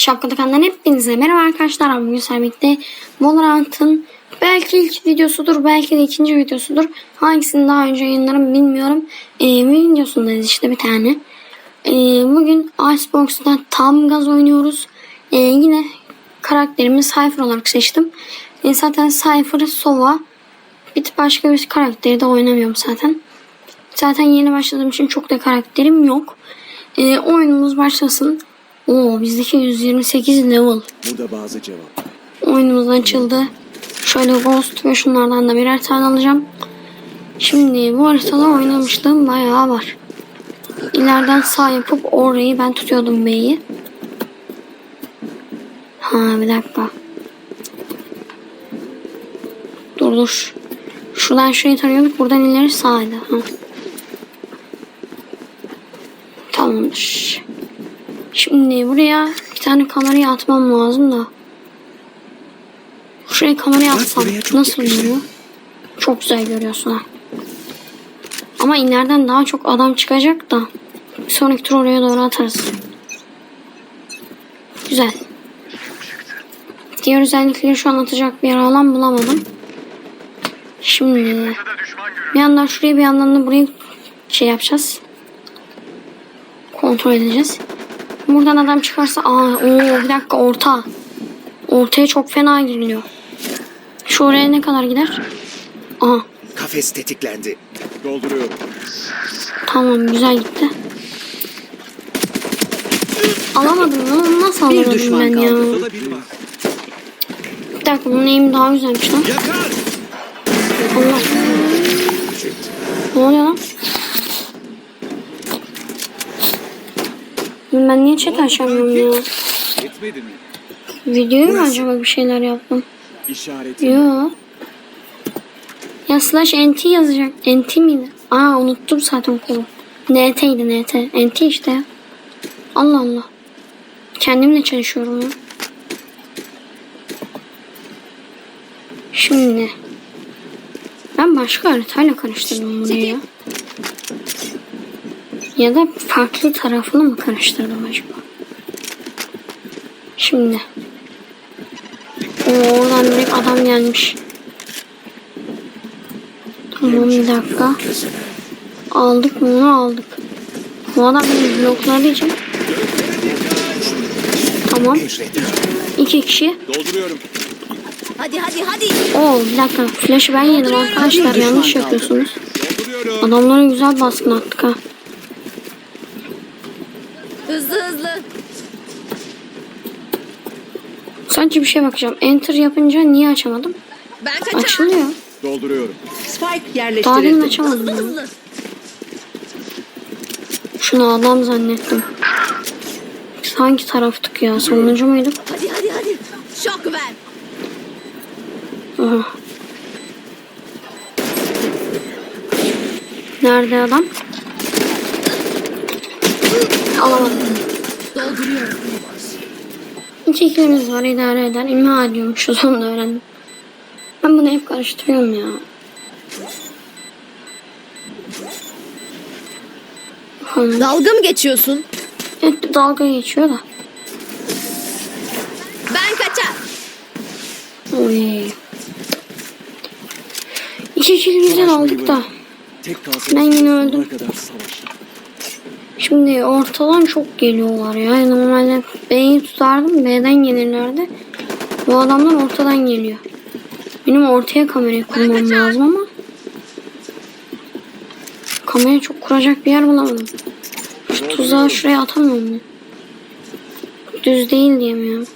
Şapkalı kanalından hepinize merhaba arkadaşlar. Bugün birlikte Valorant'ın belki ilk videosudur, belki de ikinci videosudur. Hangisini daha önce yayınlarım bilmiyorum. Ee, videosundayız işte bir tane. Ee, bugün Icebox'ta tam gaz oynuyoruz. Ee, yine karakterimi Cypher olarak seçtim. Ee, zaten Cypher, Sova, bir başka bir karakteri de oynamıyorum zaten. Zaten yeni başladığım için çok da karakterim yok. Ee, oyunumuz başlasın. Oo bizdeki 128 level. Bu da bazı cevaplar. Oyunumuz açıldı. Şöyle Ghost ve şunlardan da birer tane alacağım. Şimdi bu haritada oynamışlığım bayağı var. İleriden sağ yapıp orayı ben tutuyordum B'yi. Ha bir dakika. Dur dur. Şuradan şurayı tarıyorduk. Buradan ileri sağydı. Ha. Tamamdır. Şimdi buraya bir tane kamerayı atmam lazım da. Şuraya kamerayı atsam nasıl duruyor? Çok güzel görüyorsun ha. Ama ileriden daha çok adam çıkacak da bir sonraki tur oraya doğru atarız. Güzel. Diğer özellikleri şu an atacak bir yer alan bulamadım. Şimdi bir yandan şuraya bir yandan da burayı şey yapacağız. Kontrol edeceğiz. Buradan adam çıkarsa aa oo bir dakika orta. Ortaya çok fena giriliyor. Şu oraya ne kadar gider? Aha Kafes tetiklendi. Dolduruyorum. tamam güzel gitti. Alamadım lan nasıl alamadım düşman ben ya? Bir dakika bunun eğimi daha güzelmiş lan. Yakar! Allah. Ne oluyor lan? Ben niye chat açamıyorum ya? Yetmedi mi? Videoyu mu acaba bir şeyler yaptım? İşareti. Yo. Ya slash nt yazacak. Nt miydi? Aa unuttum zaten kolu. nt'ydi nt. nt işte ya. Allah Allah. Kendimle çalışıyorum ya. Şimdi. Ben başka haritayla karıştırdım burayı ya. Ya da farklı tarafını mı karıştırdım acaba? Şimdi. Oo, oradan direkt adam gelmiş. Tamam bir dakika. Aldık mı onu aldık. Bu adam beni blokladığı için. Tamam. İki kişi. Dolduruyorum. Hadi hadi hadi. Oo bir dakika. Flash'ı ben yedim arkadaşlar. Yanlış yapıyorsunuz. Adamlara güzel baskın attık ha. Hızlı hızlı. Sadece bir şey bakacağım. Enter yapınca niye açamadım? Ben kaçar. Açılıyor. Dolduruyorum. Spike Daha demin yerleştirildi. açamadım Hızlı hızlı. Şunu adam zannettim. Hangi taraftık ya? Sonuncu muyduk? Hadi hadi hadi. Şok ver. Aha. Nerede adam? Alamadım. Dolduruyorum. İki ikilimiz var idare eder. İmha ediyormuşuz onu da öğrendim. Ben bunu hep karıştırıyorum ya. Bakalım. Dalga mı geçiyorsun? Hep dalga geçiyor da. Ben kaçar. Oy. İki ikili güzel aldık da. Ben yine öldüm. kadar savaş. Şimdi ortadan çok geliyorlar ya. Normalde B'yi tutardım. B'den gelirlerdi. Bu adamlar ortadan geliyor. Benim ortaya kamerayı kurmam lazım ama. Kamerayı çok kuracak bir yer bulamadım. Şu tuzağı şuraya atamıyorum ben. Düz değil diyemiyorum.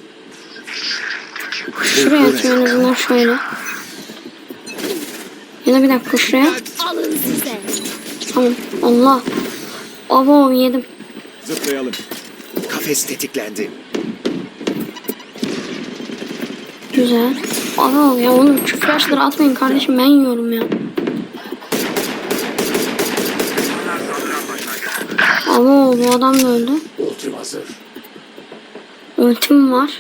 Şuraya atayım en azından şöyle. Ya da bir dakika şuraya. Tamam. Allah. Abo yedim. Zıplayalım. Kafes tetiklendi. Güzel. Aa ya oğlum şu flashları atmayın kardeşim ben yiyorum ya. Abo bu adam da öldü. Ultim hazır. Ultim var.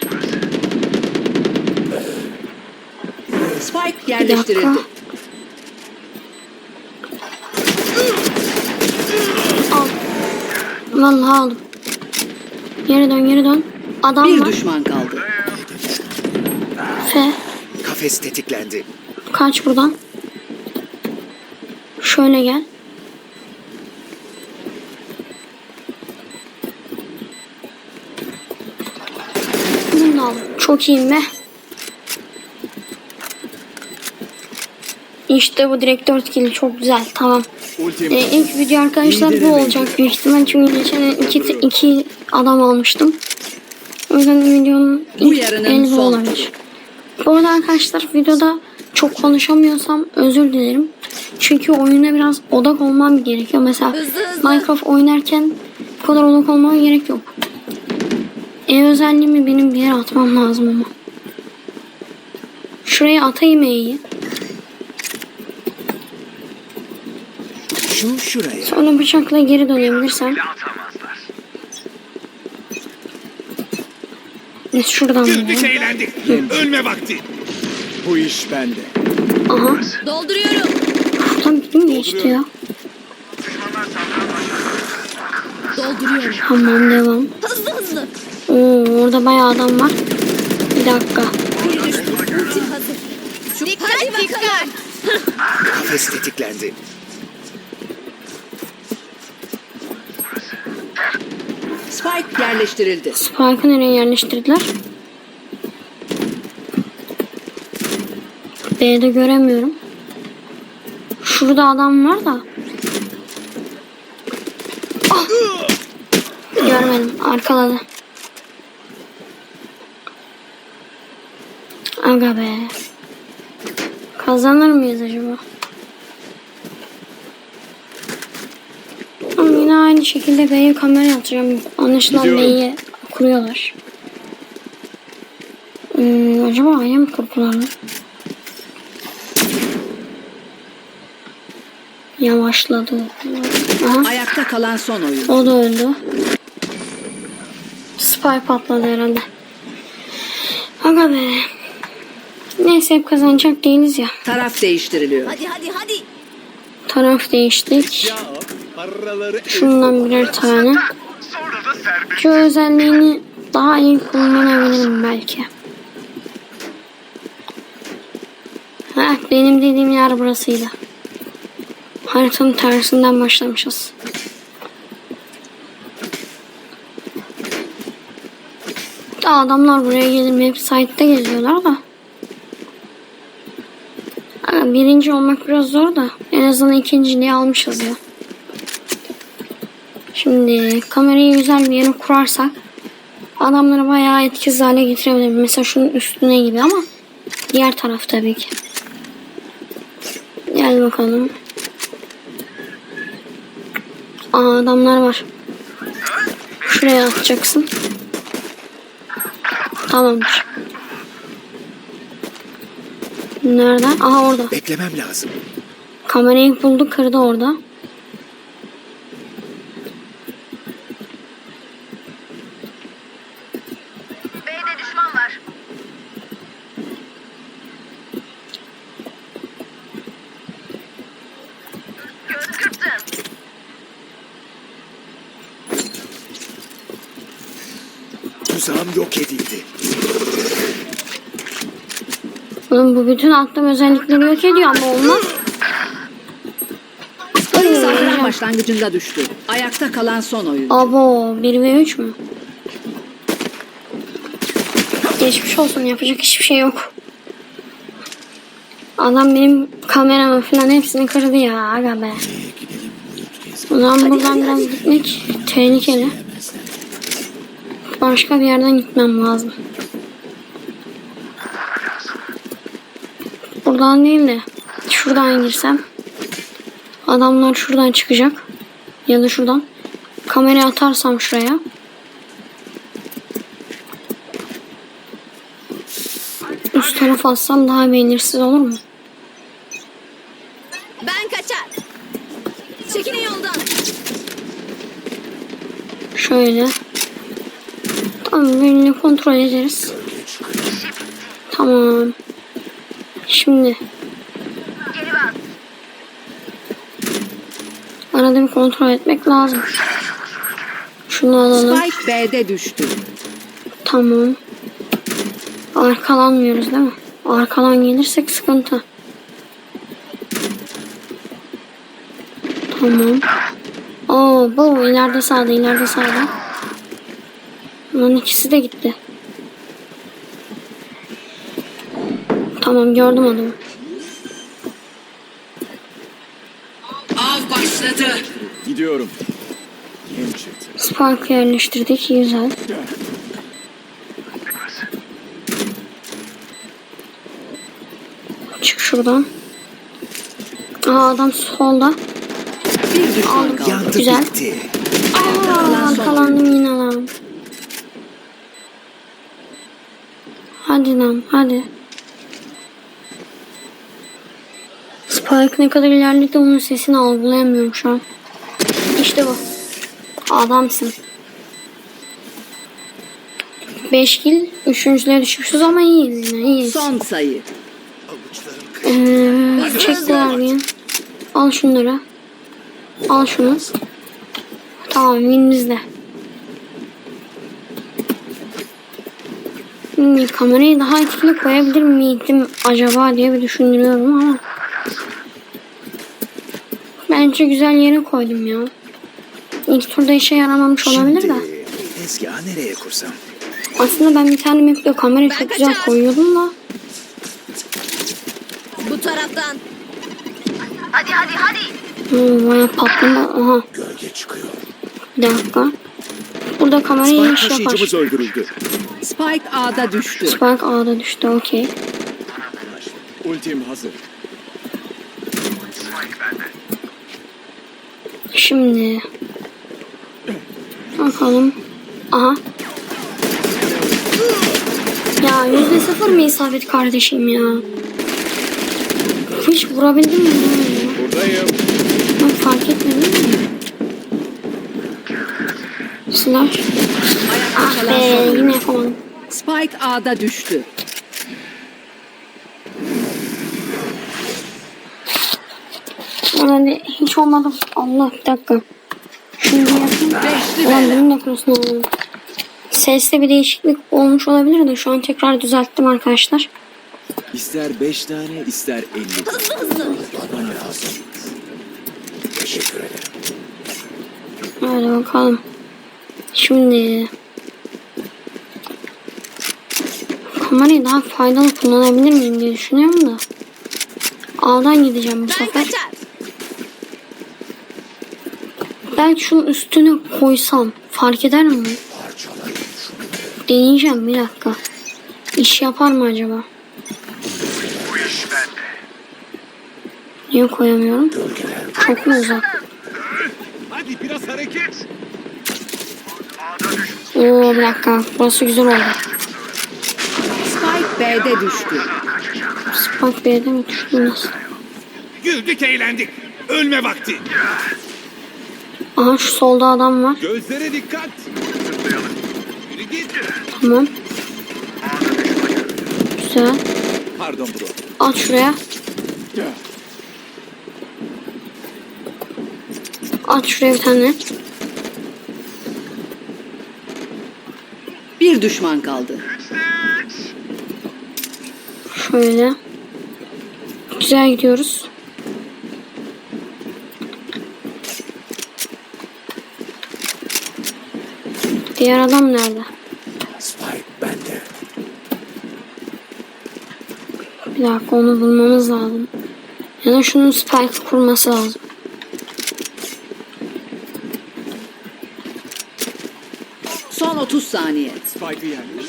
Spike yerleştirildi. Vallahi aldım. Geri dön geri dön. Adam Bir var. düşman kaldı. F. Kafes tetiklendi. Kaç buradan. Şöyle gel. Bunu da. Çok iyiyim be. İşte bu direkt 4 kill çok güzel tamam. Ee, ilk video arkadaşlar bu olacak büyük ihtimal çünkü geçen iki, iki adam almıştım. O yüzden videonun ilk eli bu olabilir. Bu arada arkadaşlar videoda çok konuşamıyorsam özür dilerim. Çünkü oyuna biraz odak olmam gerekiyor. Mesela Hızlı hızlı. Minecraft oynarken bu kadar odak olmama gerek yok. Ev özelliğimi benim bir yere atmam lazım ama. Şuraya atayım E'yi. Şu şuraya. Sonra bıçakla geri dönebilirsem. Biz şuradan Güldük eğlendik. Ölme vakti. Bu iş bende. Aha. Dolduruyorum. Şuradan birim geçti ya. Dolduruyorum. Tamam devam. Hızlı hızlı. Oo, orada bayağı adam var. Bir dakika. Biri düştü. Ultim hazır. Şu dikkat dikkat. Kafes tetiklendi. Spike yerleştirildi. Spike'ı nereye yerleştirdiler? B'de göremiyorum. Şurada adam var da. Ah! Görmedim. Arkaladı. Aga be. Kazanır mıyız acaba? Ama yine aynı şekilde B'ye kamera atacağım. Anlaşılan. B'yi kuruyorlar. Hmm, acaba A'ya mı kurdular? Yavaşladı. Aha, Ayakta kalan son oyun. o da öldü. Spy patladı herhalde. Aga be. Neyse hep kazanacak değiliz ya. Taraf değiştiriliyor. Hadi hadi hadi. Taraf değiştik. Ya Şundan birer tane. Şu özelliğini daha iyi kullanabilirim belki. Ha, benim dediğim yer burasıydı. Haritanın tersinden başlamışız. Daha adamlar buraya? Hep site'de geziyorlar da. Birinci olmak biraz zor da. En azından ikinciliği almışız ya. Şimdi kamerayı güzel bir yere kurarsak adamları bayağı etkisiz hale getirebilirim. Mesela şunun üstüne gibi ama diğer taraf tabii ki. Gel bakalım. Aa adamlar var. Şuraya atacaksın. Tamamdır. Nerede? Aha orada. Beklemem lazım. Kamerayı buldu kırdı orada. Tuzağım yok edildi. Oğlum bu bütün attığım özellikleri yok ediyor ama olmaz. Sahne başlangıcında düştü. Ayakta kalan son oyun. Abo 1 ve 3 mü? Geçmiş olsun yapacak hiçbir şey yok. Adam benim kameramı falan hepsini kırdı ya aga be. O zaman buradan biraz gitmek tehlikeli. Başka bir yerden gitmem lazım. Buradan değil de şuradan girsem. Adamlar şuradan çıkacak. Ya da şuradan. Kamerayı atarsam şuraya. Üst tarafa atsam daha belirsiz olur mu? Ben kaçar. Çekilin yoldan. Şöyle. Tamam kontrol ederiz. Tamam. Şimdi arada bir kontrol etmek lazım. Şunu alalım. Spike B'de düştü. Tamam. Arkalanmıyoruz değil mi? Arkadan gelirsek sıkıntı. Tamam. Oo bu ileride sağda ileride sağda. Bunların ikisi de gitti. Tamam gördüm adamı. Av başladı. Gidiyorum. Spike yerleştirdik güzel. Çık şuradan. Aa adam solda. Aldım. Güzel. Aa, arkalandım yine lan. Hadi lan hadi. Spike ne kadar ilerledi onun sesini algılayamıyorum şu an. İşte bu. Adamsın. 5 kill. Üçüncülere düşmüşüz ama iyiyiz yine iyiyiz. Son sayı. Ee, çektiler beni. Al şunları. Al şunu. Tamam win bizde. Hmm, kamerayı daha etkili koyabilir miydim acaba diye bir düşünüyorum ama. Bence güzel yere koydum ya. İlk turda işe yaramamış olabilir de. Şimdi tezgahı nereye kursam? Aslında ben bir tane map'te kamerayı çok güzel koyuyordum da. Bu taraftan. Hadi hadi hadi. Hmm, baya patlama. Aha Gölge çıkıyor. bir dakika. Burada kamerayı iş yapar. taşıyıcımız öldürüldü. Spike A'da düştü. Spike A'da düştü okey. Ultim hazır. Şimdi bakalım. Aha. Ya yüzde sıfır mı isabet kardeşim ya? Hiç vurabildim mi? Buradayım. Ben fark etmedim mi? Slash. Ah be son. yine yapamadım. Spike A'da düştü. De hiç olmadı. Allah bir dakika. Bir yapayım. Ulan benim de kurusunu alalım. Seste bir değişiklik olmuş olabilir de şu an tekrar düzelttim arkadaşlar. İster beş tane ister elli. Hızlı hızlı. Bana lazım. Teşekkür ederim. Hadi bakalım. Şimdi kamerayı daha faydalı kullanabilir miyim diye düşünüyorum da. A'dan gideceğim bu sefer. Belki şunun üstüne koysam fark eder mi? Deneyeceğim bir dakika. İş yapar mı acaba? Niye koyamıyorum? Çok mu uzak? Hadi biraz hareket. Oo bir dakika. Burası güzel oldu. Spike B'de düştü. Spike B'de mi düştü nasıl? Güldük eğlendik. Ölme vakti. Aha şu solda adam var. Gözlere dikkat. Yürü git. Tamam. Güzel. Pardon bro. At şuraya. At şuraya bir tane. Bir düşman kaldı. Şöyle. Güzel gidiyoruz. Diğer adam nerede? Spike bende. Bir dakika onu bulmamız lazım. Ya da şunun spike kurması lazım. Son 30 saniye. Spike'ı yerleş.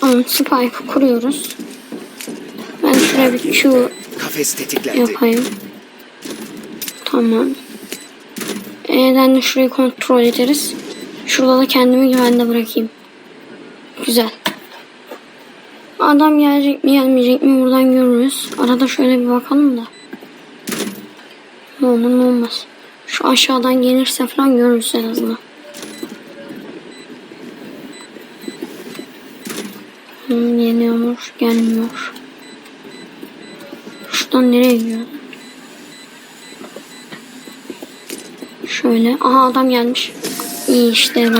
Tamam spike kuruyoruz. Ben şuraya bir Q Kafes tetiklendi. yapayım. Tamam. E'den de şurayı kontrol ederiz. Şurada da kendimi güvende bırakayım. Güzel. Adam gelecek mi gelmeyecek mi buradan görürüz. Arada şöyle bir bakalım da. Ne olur ne olmaz. Şu aşağıdan gelirse falan görürüz en azından. Hmm, geliyormuş gelmiyor. Şuradan nereye gidiyor? Şöyle. Aha adam gelmiş. İyi işte bu.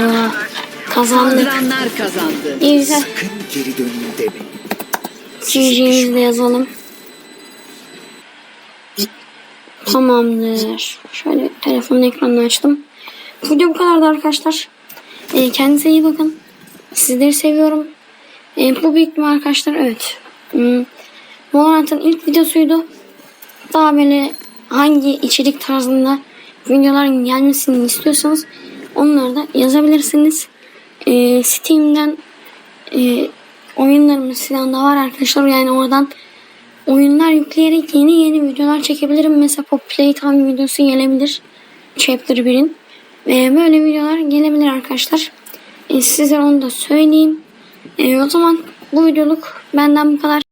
Kazandık. Saldıranlar kazandı. İyi güzel. Sakın geri döneyim demeyin. GG'mizi de yazalım. Tamamdır. Şöyle telefonun ekranını açtım. Video bu kadardı arkadaşlar. Ee, kendinize iyi bakın. Sizleri seviyorum. Ee, bu büyük arkadaşlar evet. Hmm, Valorant'ın ilk videosuydu. Daha böyle hangi içerik tarzında videoların gelmesini istiyorsanız onları da yazabilirsiniz. Ee, Steam'den e, oyunlarımız falan da var arkadaşlar. Yani oradan oyunlar yükleyerek yeni yeni videolar çekebilirim. Mesela Pop Playtime videosu gelebilir. Chapter 1'in. Ee, böyle videolar gelebilir arkadaşlar. Ee, size onu da söyleyeyim. Ee, o zaman bu videoluk benden bu kadar.